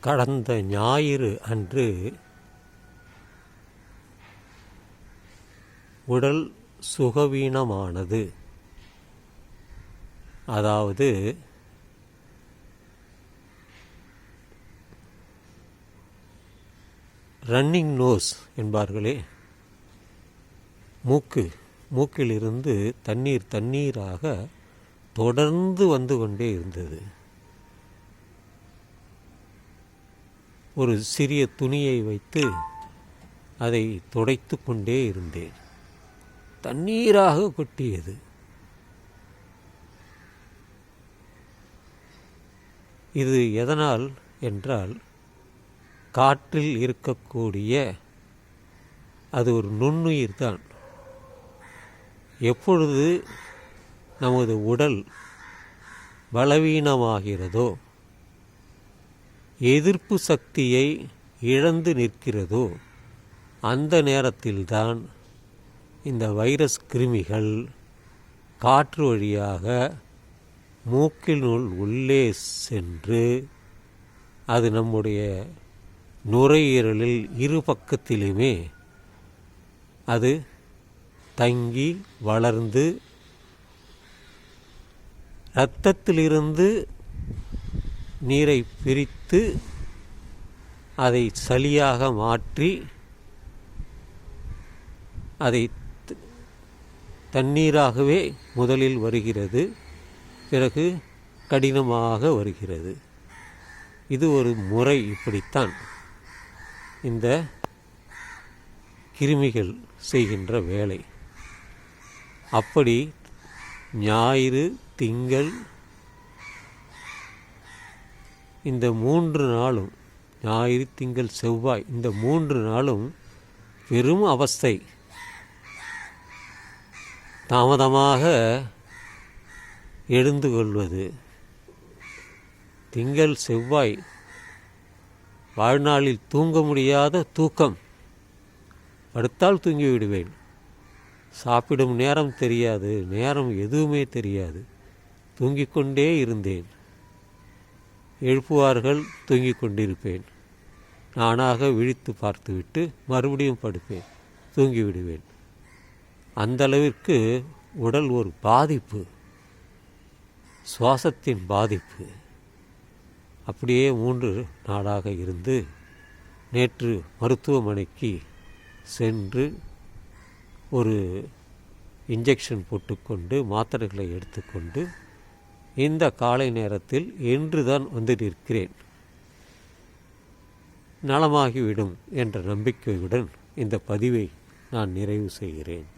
கடந்த ஞாயிறு அன்று உடல் சுகவீனமானது. அதாவது ரன்னிங் நோஸ் என்பார்களே மூக்கு மூக்கிலிருந்து தண்ணீர் தண்ணீராக தொடர்ந்து வந்து கொண்டே இருந்தது. ஒரு சிறிய துணியை வைத்து அதை துடைத்து கொண்டே இருந்தேன். தண்ணீராக கொட்டியது. இது எதனால் என்றால் காற்றில் இருக்கக்கூடிய அது ஒரு நுண்ணுயிர் தான். எப்பொழுது நமது உடல் பலவீனமாகிறதோ எதிர்ப்பு சக்தியை இழந்து நிற்கிறதோ அந்த நேரத்தில்தான் இந்த வைரஸ் கிருமிகள் காற்று வழியாக மூக்கினுள் உள்ளே சென்று அது நம்முடைய நுரையீரலில் இரு பக்கத்திலுமே அது தங்கி வளர்ந்து இரத்தத்திலிருந்து நீரை பிரித்து அதை சளியாக மாற்றி அதை தண்ணீராகவே முதலில் வருகிறது. பிறகு கடினமாக வருகிறது. இது ஒரு முறை இப்படித்தான் இந்த கிருமிகள் செய்கின்ற வேலை. அப்படி ஞாயிறு திங்கள் இந்த மூன்று நாளும் ஞாயிறு திங்கள் செவ்வாய் இந்த மூன்று நாளும் பெரும் அவஸ்தை. தாமதமாக எழுந்து கொள்வது. திங்கள் செவ்வாய் வாழ்நாளில் தூங்க முடியாத தூக்கம். படுத்தால் தூங்கி விடுவேன். சாப்பிடும் நேரம் தெரியாது நேரம் எதுவுமே தெரியாது. தூங்கிக் கொண்டே இருந்தேன். எழுப்புவார்கள் தூங்கிக் கொண்டிருப்பேன். நானாக விழித்து பார்த்துவிட்டு மறுபடியும் படுப்பேன் தூங்கிவிடுவேன். அந்தளவிற்கு உடல் ஒரு பாதிப்பு சுவாசத்தின் பாதிப்பு. அப்படியே மூன்று நாளாக இருந்து நேற்று மருத்துவமனைக்கு சென்று ஒரு இன்ஜெக்ஷன் போட்டுக்கொண்டு மாத்திரைகளை எடுத்துக்கொண்டு இந்த காலை நேரத்தில் இன்று தான் வந்து நிற்கிறேன். நலமாகிவிடும் என்ற நம்பிக்கையுடன் இந்த பதிவை நான் நிறைவு செய்கிறேன்.